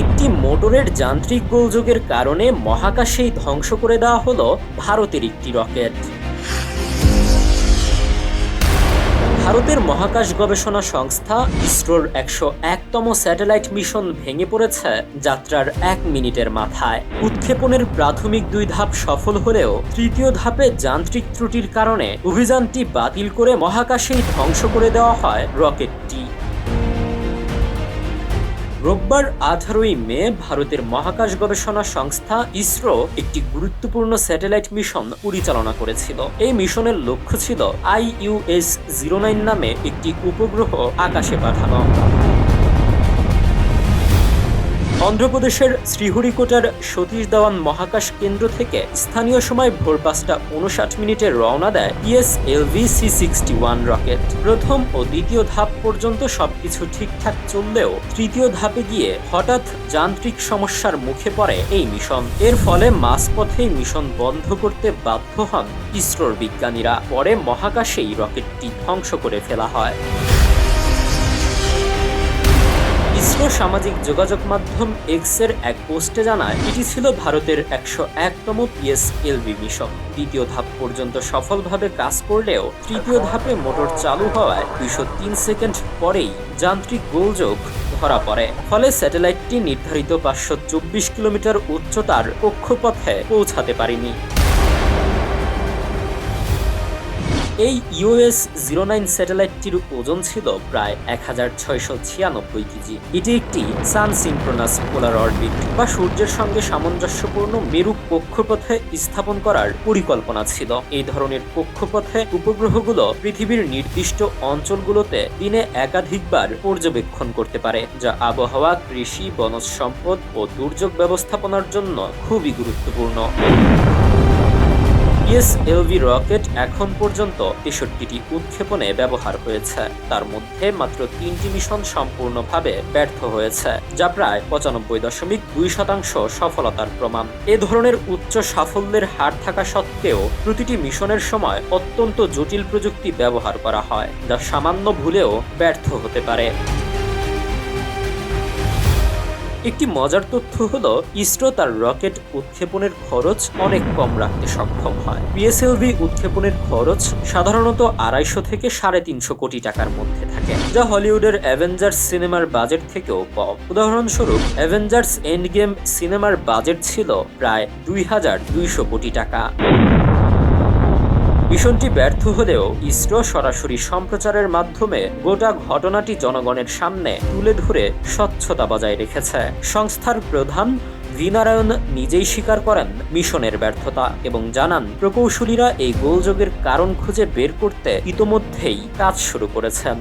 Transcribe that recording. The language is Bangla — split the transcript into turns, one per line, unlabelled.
একটি মোটরের যান্ত্রিক গোলযোগের কারণে মহাকাশেই ধ্বংস করে দেওয়া হলো ভারতের একটি রকেট। ভারতের মহাকাশ গবেষণা সংস্থা ইসরোর একশো একতম স্যাটেলাইট মিশন ভেঙে পড়েছে যাত্রার এক মিনিটের মাথায়। উৎক্ষেপণের প্রাথমিক দুই ধাপ সফল হলেও তৃতীয় ধাপে যান্ত্রিক ত্রুটির কারণে অভিযানটি বাতিল করে মহাকাশেই ধ্বংস করে দেওয়া হয় রকেটটি। রোববার আঠারোই মে ভারতের মহাকাশ গবেষণা সংস্থা ইসরো একটি গুরুত্বপূর্ণ স্যাটেলাইট মিশন পরিচালনা করেছিল। এই মিশনের লক্ষ্য ছিল আইইউএস জিরো নাইন নামে একটি উপগ্রহ আকাশে পাঠানো। অন্ধ্রপ্রদেশের শ্রীহরিকোটার সতীশ ধাওয়ান মহাকাশ কেন্দ্র থেকে স্থানীয় সময় ভোর পাঁচটা উনষাট মিনিটে রওনা দেয় PSLV C sixty one rocket. প্রথম ও দ্বিতীয় ধাপ পর্যন্ত সবকিছু ঠিকঠাক চললেও তৃতীয় ধাপে গিয়ে হঠাৎ যান্ত্রিক সমস্যার মুখে পড়ে এই মিশন। এর ফলে মাঝপথেই মিশন বন্ধ করতে বাধ্য হন ইসরোর বিজ্ঞানীরা। পরে মহাকাশেই রকেটটি ধ্বংস করে ফেলা হয়। ইসরো সামাজিক যোগাযোগ মাধ্যম এক্সের এক পোস্টে জানায়, এটি ছিল ভারতের একশো একতম পিএসএলভি মিশন। দ্বিতীয় ধাপ পর্যন্ত সফলভাবে কাজ করলেও তৃতীয় ধাপে মোটর চালু হওয়ায় দুইশো তিন সেকেন্ড পরেই যান্ত্রিক গোলযোগ ধরা পড়ে। ফলে স্যাটেলাইটটি নির্ধারিত পাঁচশো চব্বিশ কিলোমিটার উচ্চতার কক্ষপথে পৌঁছাতে পারেনি। এই ইউএস জিরো নাইন স্যাটেলাইটটির ওজন ছিল প্রায় এক হাজার ছয়শো ছিয়ানব্বই কেজি। এটি একটি সান সিনক্রোনাস পোলার অরবিট বা সূর্যের সঙ্গে সামঞ্জস্যপূর্ণ মেরু কক্ষপথে স্থাপন করার পরিকল্পনা ছিল। এই ধরনের কক্ষপথে উপগ্রহগুলো পৃথিবীর নির্দিষ্ট অঞ্চলগুলোতে দিনে একাধিকবার পর্যবেক্ষণ করতে পারে, যা আবহাওয়া, কৃষি, বনজ সম্পদ ও দুর্যোগ ব্যবস্থাপনার জন্য খুবই গুরুত্বপূর্ণ। পিএসএলভি রকেট এখন পর্যন্ত তেষট্টিটি উৎক্ষেপণে ব্যবহার হয়েছে। তার মধ্যে মাত্র তিনটি মিশন সম্পূর্ণভাবে ব্যর্থ হয়েছে, যা প্রায় পঁচানব্বই দশমিক দুই শতাংশ সফলতার প্রমাণ। এ ধরনের উচ্চ সাফল্যের হার থাকা সত্ত্বেও প্রতিটি মিশনের সময় অত্যন্ত জটিল প্রযুক্তি ব্যবহার করা হয়, যা সামান্য ভুলেও ব্যর্থ হতে পারে। একটি মজার তথ্য হলো, ইসরো তার রকেট উৎক্ষেপণের খরচ অনেক কম রাখতে সক্ষম হয়। পিএসএলভি উৎক্ষেপণের খরচ সাধারণত আড়াইশো থেকে সাড়ে তিনশো কোটি টাকার মধ্যে থাকে, যা হলিউডের অ্যাভেঞ্জার্স সিনেমার বাজেট থেকেও কম। উদাহরণস্বরূপ, অ্যাভেঞ্জার্স এন্ড গেম সিনেমার বাজেট ছিল প্রায় দুই হাজার দুইশো কোটি টাকা। মিশনটি ব্যর্থ হলেও ইসরো সরাসরি সম্প্রচারের মাধ্যমে গোটা ঘটনাটি জনগণের সামনে তুলে ধরে স্বচ্ছতা বজায় রেখেছে। সংস্থার প্রধান ভিনারায়ণ নিজেই স্বীকার করেন মিশনের ব্যর্থতা এবং জানান, প্রকৌশলীরা এই গোলযোগের কারণ খুঁজে বের করতে ইতোমধ্যেই কাজ শুরু করেছেন।